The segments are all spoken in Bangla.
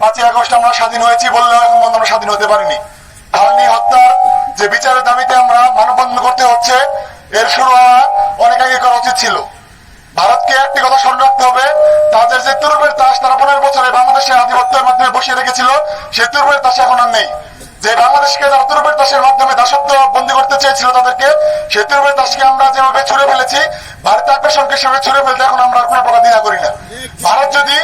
পাঁচই আগস্ট আমরা স্বাধীন হয়েছি বললেও এখন পর্যন্ত আমরা স্বাধীন হতে পারিনি। ফালানি হত্যার যে বিচারের দাবিতে আমরা মানববন্ধন করতে হচ্ছে, এর শুরু অনেক আগে করা উচিত ছিল। ভারতকে একটি কথা স্মরণ রাখতে হবে, তাদের যে তুরুপের তাস তারা পনেরো বছরে বাংলাদেশের আধিপত্যের মাধ্যমে বসিয়ে রেখেছিল, সেই তুরুপের তাস এখন আর নেই। যে বাংলাদেশকে তারা তুরুপের তাসের মাধ্যমে দাসত্ব বন্দী করতে চেয়েছিল তাদেরকে, সেই তুরুপের তাসকে আমরা যেভাবে ছুড়ে ফেলেছি ভারতের আগ্রাসনকে সেভাবে ছুড়ে ফেলতে এখন আমরা কোনো প্রকার দ্বিধা করি না। ভারত যদি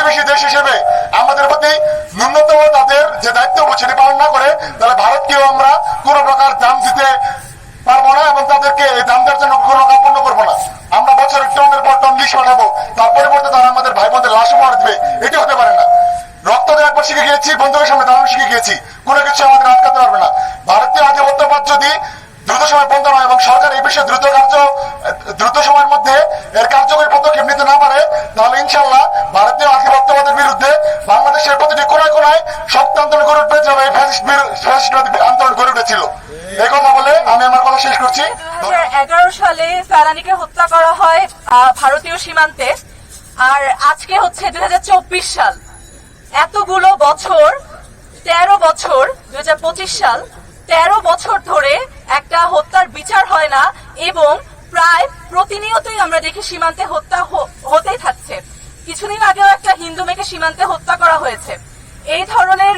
প্রতিবেশী দেশ হিসেবে আমাদের প্রতি ন্যূনতম তাদের যে দায়িত্ব সেটি পালন না করে তাহলে ভারতকেও আমরা কোনো প্রকার দাম দিতে পারব না এবং তাদেরকে এই দাম দেওয়ার জন্য কোনো কাপড় করব না। আমরা বছরে টনের পর টন লিশ পাঠাবো তার পরিবর্তে তারা আমাদের ভাই বোনদের লাশ উপহার দেবে, এটি হতে পারে না। রক্ত দিয়ে একবার শিখে গিয়েছি, বন্ধুদের সামনে দাঁড়ানো শিখে গিয়েছি, কোনো কিছু আমাদের আটকাতে পারবে না। ভারতীয় আধিপত্যবাদ যদি দ্রুত সময় বন্ধ নয় এবং সরকার এই বিষয়ে দ্রুত কার্য দ্রুত সময়ের মধ্যে এর কার্যকরী পদক্ষেপ নিতে না পারে তাহলে ইনশাল্লাহ ভারতীয় আধিপত্যবাদের বিরুদ্ধে বাংলাদেশের প্রতিটি কোনায় কোনায় শক্ত আন্দোলন গড়ে উঠবে যেভাবে আন্দোলন গড়ে উঠেছিল। এই কথা বলে আমি আমার কথা এগারো সালে ফেলানিকে হত্যা করা হয় আহ, ভারতীয় সীমান্তে। আর আজকে হচ্ছে দুই হাজার চব্বিশ সাল। এতগুলো বছর তেরো বছর দু হাজার পঁচিশ সাল তেরো বছর ধরে একটা হত্যার বিচার হয় না এবং প্রায় প্রতিনিয়তই আমরা দেখি সীমান্তে হত্যা হতেই থাকছে। কিছুদিন আগেও একটা হিন্দু মেয়েকে সীমান্তে হত্যা করা হয়েছে। এই ধরনের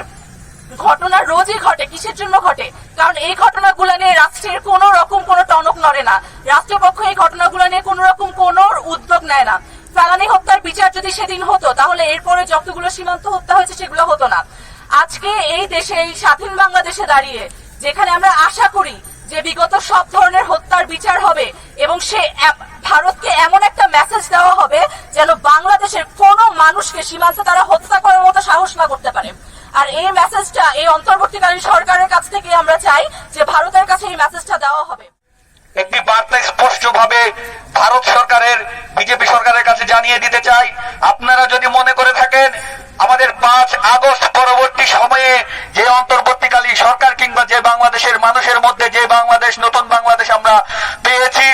ঘটনা রোজই ঘটে, কিসের জন্য ঘটে? কারণ এই ঘটনাগুলো নিয়ে রাষ্ট্রের কোনো রকম কোনো টনক নড়ে না। রাষ্ট্রপক্ষ এই ঘটনাগুলো নিয়ে কোনো রকম কোনো উদ্যোগ নেয় না। ফেলানি হত্যার বিচার যদি সেদিন হতো, তাহলে এরপরে যতগুলো সীমান্ত হত্যা হয়েছে সেগুলো হতো না। আজকে এই দেশে, এই স্বাধীন বাংলাদেশে দাঁড়িয়ে, যেখানে আমরা আশা করি যে বিগত সব ধরনের হত্যার বিচার হবে এবং সে ভারতকে এমন একটা মেসেজ দেওয়া হবে যেন বাংলাদেশের কোনো মানুষকে সীমান্তে তারা হত্যা করার মতো সাহস না করতে পারে। আর এই মেসেজটা এই অন্তর্বর্তীকালীন সরকারের কাছ থেকে আমরা চাই যে ভারতের কাছে এই মেসেজটা দেওয়া হবে। একটি বার্তা স্পষ্ট ভাবে ভারত সরকারের, বিজেপি সরকারের কাছে জানিয়ে দিতে চাই। আপনারা যদি মনে করে থাকেন, আমাদের পাঁচ আগস্ট পরবর্তী সময়ে যে অন্তর্বর্তীকালীন কিংবা যে বাংলাদেশের মানুষের মধ্যে যে বাংলাদেশ, নতুন বাংলাদেশ আমরা পেয়েছি,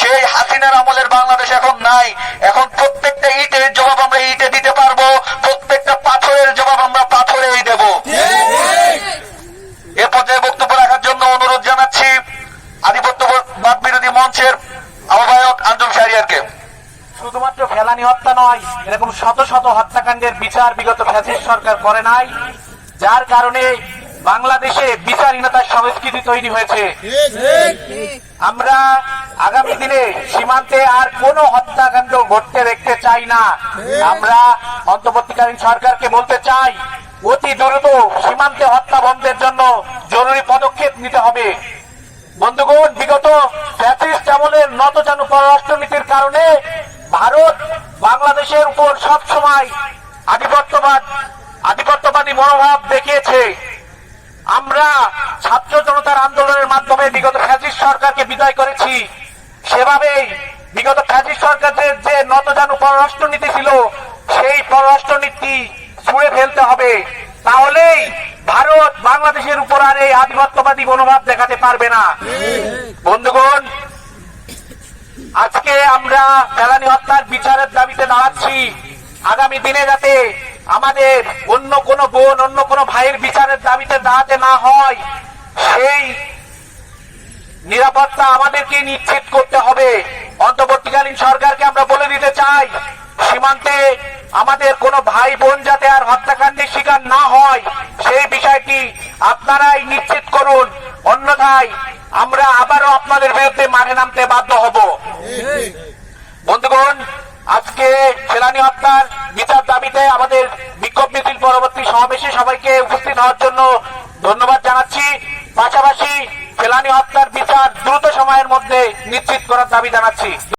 সেই হাসিনার আমলের বাংলাদেশ এখন নাই। এখন প্রত্যেকটা ইটের জবাব আমরা ইটে দিতে পারব, প্রত্যেকটা পাথরের জবাব আমরা পাথরেই দেব। এ পর্যায়ে বক্তব্য রাখার জন্য অনুরোধ জানাচ্ছি আধিপত্যবাদ বিরোধী মঞ্চের আহ্বায়ক আঞ্জুম শাহরিয়ারকে। শুধুমাত্র ফেলানি হত্যা নয়, এরকম শত শত হত্যাকাণ্ডের বিচার বিগত ফ্যাসিস্ট সরকার করে নাই, যার কারণে বাংলাদেশে বিচারহীনতার সংস্কৃতি তৈরি হয়েছে। আমরা আগামী দিনে সীমান্তে আর কোনো হত্যাকাণ্ড ঘটতে দেখতে চাই না। আমরা অন্তর্বর্তীকালীন সরকারকে বলতে চাই, অতি দ্রুত সীমান্তে হত্যা বন্ধের জন্য জরুরি পদক্ষেপ নিতে হবে। বন্ধুগণ, বিগত ফ্যাসিস্ট আমলের নতজানু পররাষ্ট্রনীতির কারণে ভারত বাংলাদেশের উপর সবসময় আধিপত্যবাদ, আধিপত্যবাদী মনোভাব দেখিয়েছে। আমরা ছাত্র জনতার আন্দোলনের মাধ্যমে বিগত ফ্যাসিস্ট সরকারকে বিদায় করেছি। সেভাবেই বিগত ফ্যাসিস্ট সরকারের যে নতজানু পররাষ্ট্রনীতি ছিল, সেই পররাষ্ট্রনীতি ছুঁড়ে ফেলতে হবে। তাহলেই ভারত বাংলাদেশের উপর আর এই আধিপত্যবাদী মনোভাব দেখাতে পারবে না। বন্ধুগণ, আজকে আমরা ফেলানি হত্যার বিচারের দাবিতে দাঁড়াচ্ছি। আগামী দিনে যাতে আমাদের অন্য কোন বোন অন্য কোন ভাইয়ের বিচারের দাবিতে দাঁড়াতে না হয় সেই নিরাপত্তা আমাদেরকে নিশ্চিত করতে হবে। অন্তর্বর্তীকালীন সরকারকে আমরা বলে দিতে চাই সীমান্তে আমাদের কোনো ভাই বোন যাতে আর হত্যাকাণ্ডের শিকার না হয় সেই বিষয়টি আপনারাই নিশ্চিত করুন। অন্যথায় আমরা আবারও আপনাদের বিরুদ্ধে মাঠে নামতে বাধ্য হব। বন্ধুগণ আজকে ফেলানি হত্যার বিচার দাবিতে আমাদের বিক্ষোভ মিছিল পরবর্তী সমাবেশে সবাইকে উপস্থিত হওয়ার জন্য ধন্যবাদ জানাচ্ছি। পাশাপাশি ফেলানি হত্যার বিচার দ্রুত সময়ের মধ্যে নিশ্চিত করার দাবি জানাচ্ছি।